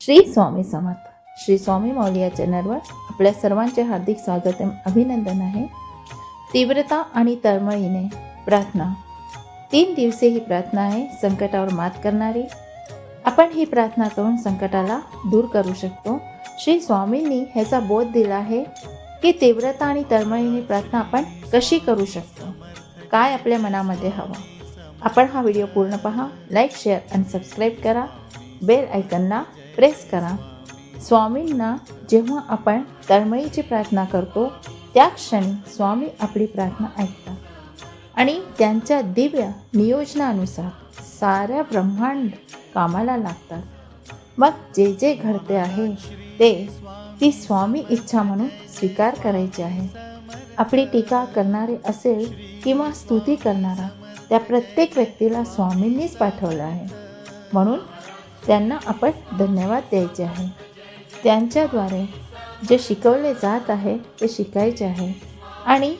श्री स्वामी समर्थ. श्री स्वामी माऊली या चॅनलवर आपल्या सर्वांचे हार्दिक स्वागत अभिनंदन आहे. तीव्रता आणि तळमळीने प्रार्थना. तीन दिवसे ही प्रार्थना आहे संकटावर मात करणारी. आपण ही प्रार्थना करून संकटाला दूर करू शकतो. श्री स्वामींनी ह्याचा बोध दिला आहे की तीव्रता आणि तळमळीने प्रार्थना आपण कशी करू शकतो? काय आपल्या मनामध्ये हवं? आपण हा व्हिडिओ पूर्ण पहा लाईक शेअर आणि सबस्क्राईब करा. बेल ऐकताना प्रेस करा. स्वामींना जेव्हा आपण तळमळीची प्रार्थना करतो त्या क्षणी स्वामी आपली प्रार्थना ऐकतात आणि त्यांच्या दिव्य नियोजनानुसार साऱ्या ब्रह्मांड कामाला लागतात. मग जे जे घडते आहे ते ती स्वामी इच्छा म्हणून स्वीकार करायची आहे. आपली टीका करणारे असेल किंवा स्तुती करणारा त्या प्रत्येक व्यक्तीला स्वामींनीच पाठवलं आहे. म्हणून त्यांना आपण धन्यवाद द्यायचे आहे. त्यांच्याद्वारे जे शिकवले जात आहे ते शिकायचे आहे. आणि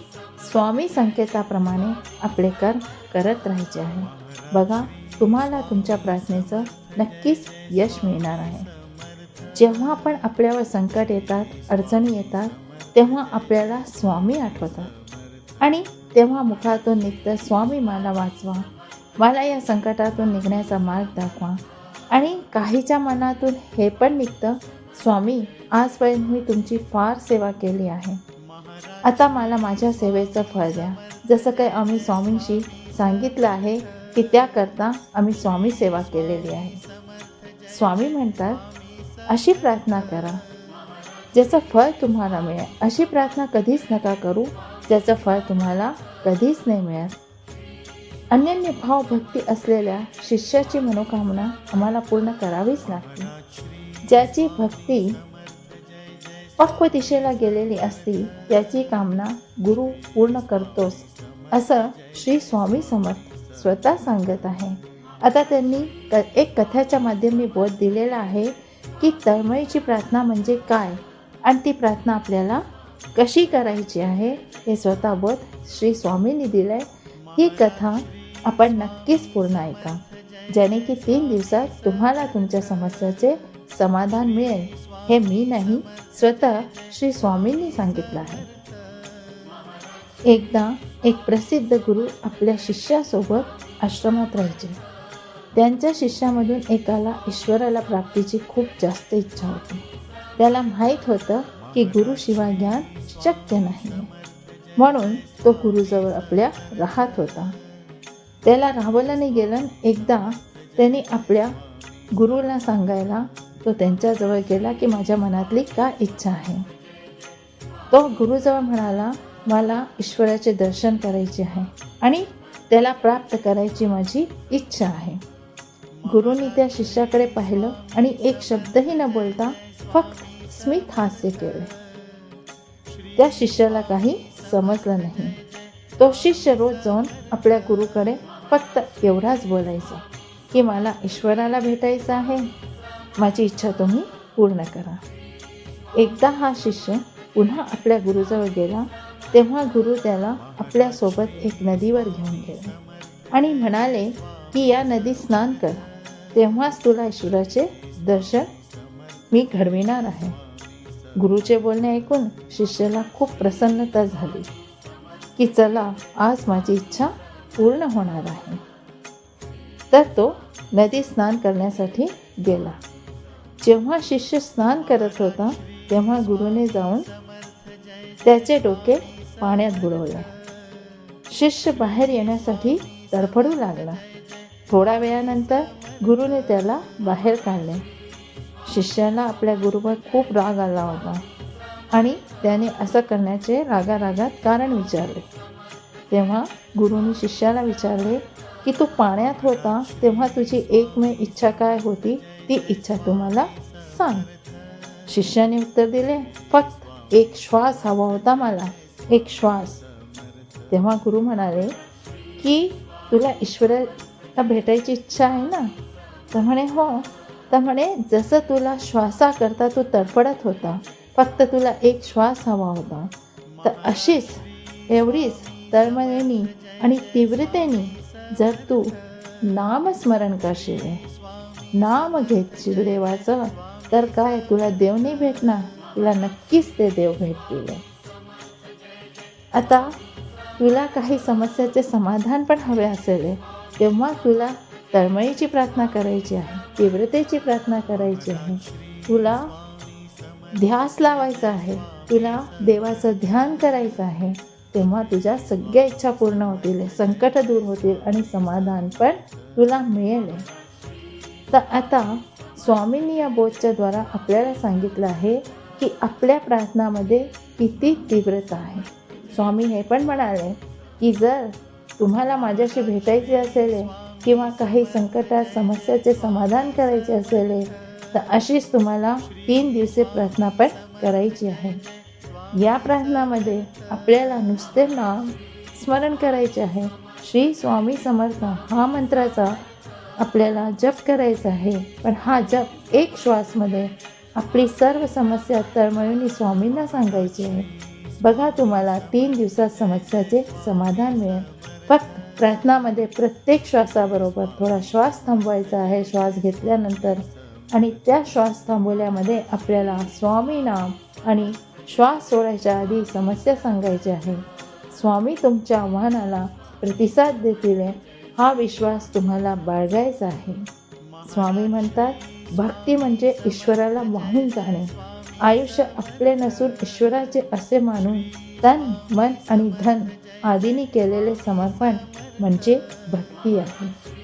स्वामी संकेताप्रमाणे आपले कर्म करत राहायचे आहे. बघा तुम्हाला तुमच्या प्रार्थनेचं नक्कीच यश मिळणार आहे. जेव्हा आपण आपल्यावर संकट येतात अडचणी येतात तेव्हा आपल्याला स्वामी आठवतात. आणि तेव्हा मुखातून निघतं स्वामी मला वाचवा. मला या संकटातून निघण्याचा मार्ग दाखवा. आणि काहीच्या मनातून हे पण निघतं स्वामी आजपर्यंत मी तुमची फार सेवा केली आहे. आता मला माझ्या सेवेचं फळ द्या. जसं काही आम्ही स्वामींशी सांगितलं आहे की त्याकरता आम्ही स्वामी सेवा केलेली आहे. स्वामी म्हणतात अशी प्रार्थना करा. ज्याचं फळ तुम्हाला मिळेल. अशी प्रार्थना कधीच नका करू. ज्याचं फळ तुम्हाला कधीच नाही मिळत. अनन्य भाव भक्ती असलेल्या शिष्याची मनोकामना आम्हाला पूर्ण करावीच लागते. ज्याची भक्ती पक्व दिशेला गेलेली असती त्याची कामना गुरु पूर्ण करतोच असं श्री स्वामी समर्थ स्वतः सांगत आहे. आता त्यांनी क एक कथाच्या माध्यमी बोध दिलेला आहे की तळमळीची प्रार्थना म्हणजे काय आणि ती प्रार्थना आपल्याला कशी करायची आहे हे स्वतः बोध श्री स्वामींनी दिलं आहे ही कथा आपण नक्कीच पूर्ण ऐका. ज्याने की तीन दिवसात तुम्हाला तुमच्या समस्याचे समाधान मिळेल हे मी नाही स्वतः श्री स्वामींनी सांगितलं आहे. एकदा एक प्रसिद्ध गुरु आपल्या शिष्यासोबत आश्रमात राहायचे. त्यांच्या शिष्यामधून एकाला ईश्वराला प्राप्तीची खूप जास्त इच्छा होती. त्याला माहीत होतं की गुरुशिवाय ज्ञान शक्य नाही म्हणून तो गुरुजवळ आपल्या राहत होता. त्याला राहावलं नाही गेलं एकदा त्यांनी आपल्या गुरुला सांगायला तो त्यांच्याजवळ गेला की माझ्या मनातली काय इच्छा आहे? तो गुरुजवळ म्हणाला मला ईश्वराचे दर्शन करायचे आहे आणि त्याला प्राप्त करायची माझी इच्छा आहे. गुरुनी त्या शिष्याकडे पाहिलं आणि एक शब्दही न बोलता फक्त स्मित हास्य केले. त्या शिष्याला काही समजलं नाही. तो शिष्य रोज जाऊन आपल्या गुरुकडे फक्त एवढाच बोलायचा की मला ईश्वराला भेटायचं आहे. माझी इच्छा तुम्ही पूर्ण करा. एकदा हा शिष्य पुन्हा आपल्या गुरुजवळ गेला तेव्हा गुरु त्याला आपल्यासोबत एक नदीवर घेऊन गेले आणि म्हणाले की या नदीत स्नान कर. तेव्हाच तुला ईश्वराचे दर्शन मी घडविणार आहे. गुरुचे बोलणे ऐकून शिष्याला खूप प्रसन्नता झाली. की चला आज माझी इच्छा पूर्ण होणार आहे. तर तो नदी स्नान करण्यासाठी गेला. जेव्हा शिष्य स्नान करत होता तेव्हा गुरुने जाऊन त्याचे डोके पाण्यात बुडवले. शिष्य बाहेर येण्यासाठी तडफडू लागला. थोड्या वेळानंतर गुरुने त्याला बाहेर काढले. शिष्याला आपल्या गुरुवर खूप राग आला होता आणि त्याने असं करण्याचे रागारागात कारण विचारले. तेव्हा गुरुनी शिष्याला विचारले की तू पाण्यात होता तेव्हा तुझी एकमेव इच्छा काय होती? ती इच्छा तुम्हाला सांग. शिष्याने उत्तर दिले फक्त एक श्वास हवा होता मला एक श्वास. तेव्हा गुरु म्हणाले की तुला ईश्वराला भेटायची इच्छा आहे ना? तर म्हणे हो. तर म्हणे जसं तुला श्वासाकरता तू तडफडत होता फक्त तुला एक श्वास हवा होता. तर अशीच एवढीच तळमळीने आणि तीव्रतेने जर तू नामस्मरण करशील नाम घेतशील देवाचं तर काय तुला देव नाही भेटणार? तुला नक्कीच ते देव भेटतील. आता तुला काही समस्याचे समाधान पण हवे असेल तेव्हा तुला तळमळीची प्रार्थना करायची आहे तीव्रतेची प्रार्थना करायची आहे. तुला ध्यास लावायचा आहे. तुला देवाचं ध्यान करायचं आहे. तेव्हा तुझ्या सगळ्या इच्छा पूर्ण होतील संकट दूर होतील आणि समाधान पण तुला मिळेल. तर आता स्वामींनी या बोधच्या द्वारा आपल्याला सांगितलं आहे की आपल्या प्रार्थनामध्ये किती तीव्रता आहे. स्वामी हे पण म्हणाले की जर तुम्हाला माझ्याशी भेटायचे असेल किंवा काही संकटात समस्याचे समाधान करायचे असेल तर अशीच तुम्हाला तीन दिवसे प्रार्थना पण करायची आहे. या प्रार्थनामध्ये आपल्याला नुसते नाम स्मरण करायचे आहे. श्री स्वामी समर्थ हा मंत्राचा आपल्याला जप करायचा आहे. पण हा जप एक श्वासमध्ये आपली सर्व समस्या तळमळून स्वामींना सांगायची आहे. बघा तुम्हाला तीन दिवसात समस्याचे समाधान मिळेल. फक्त प्रार्थनामध्ये प्रत्येक श्वासाबरोबर थोडा श्वास थांबवायचा आहे. श्वास घेतल्यानंतर आणि त्या श्वास थांबवल्यामध्ये आपल्याला स्वामी नाम आणि श्वास सोडायच्या आधी समस्या सांगायची आहे. स्वामी तुमच्या आव्हानाला प्रतिसाद देतील हा विश्वास तुम्हाला बाळगायचा आहे. स्वामी म्हणतात भक्ती म्हणजे ईश्वराला वाहून जाणे. आयुष्य आपले नसून ईश्वराचे असे मानून तन मन आणि धन आदींनी केलेले समर्पण म्हणजे भक्ती आहे.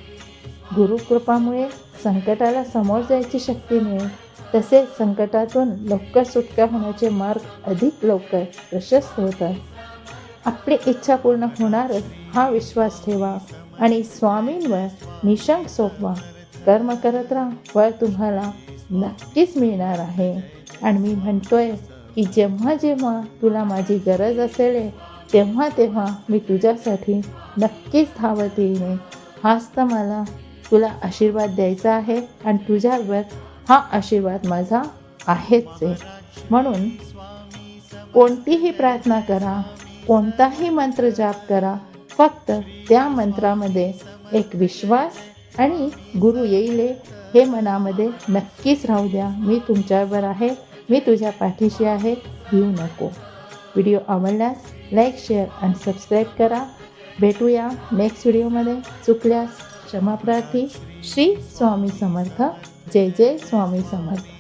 गुरुकृपामुळे संकटाला समोर जायची शक्ती मिळेल. तसेच संकटातून लवकर सुटका होण्याचे मार्ग अधिक लवकर प्रशस्त होतात आपली इच्छा पूर्ण होणारच हा विश्वास ठेवा आणि स्वामींवर निशंक सोपवा. कर्म करत राहा फळ तुम्हाला नक्कीच मिळणार आहे. आणि मी म्हणतोय की जेव्हा जेव्हा तुला माझी गरज असेल तेव्हा तेव्हा मी तुझ्यासाठी नक्कीच धावत येईन. हाच तर मला तुला आशीर्वाद द्यायचा आहे आणि तुझ्यावर हा आशीर्वाद माझा आहेच आहे. म्हणून कोणतीही प्रार्थना करा कोणताही मंत्र जाप करा फक्त त्या मंत्रामध्ये एक विश्वास आणि गुरु येईल हे मनामध्ये नक्कीच राहू द्या. मी तुमच्यावर आहे मी तुझ्या पाठीशी आहे येऊ नको. व्हिडिओ आवडल्यास लाईक शेअर आणि सबस्क्राईब करा. भेटूया नेक्स्ट व्हिडिओमध्ये. चुकल्यास क्षमाप्रार्थी श्री स्वामी समर्थ. जय जय स्वामी समर्थ.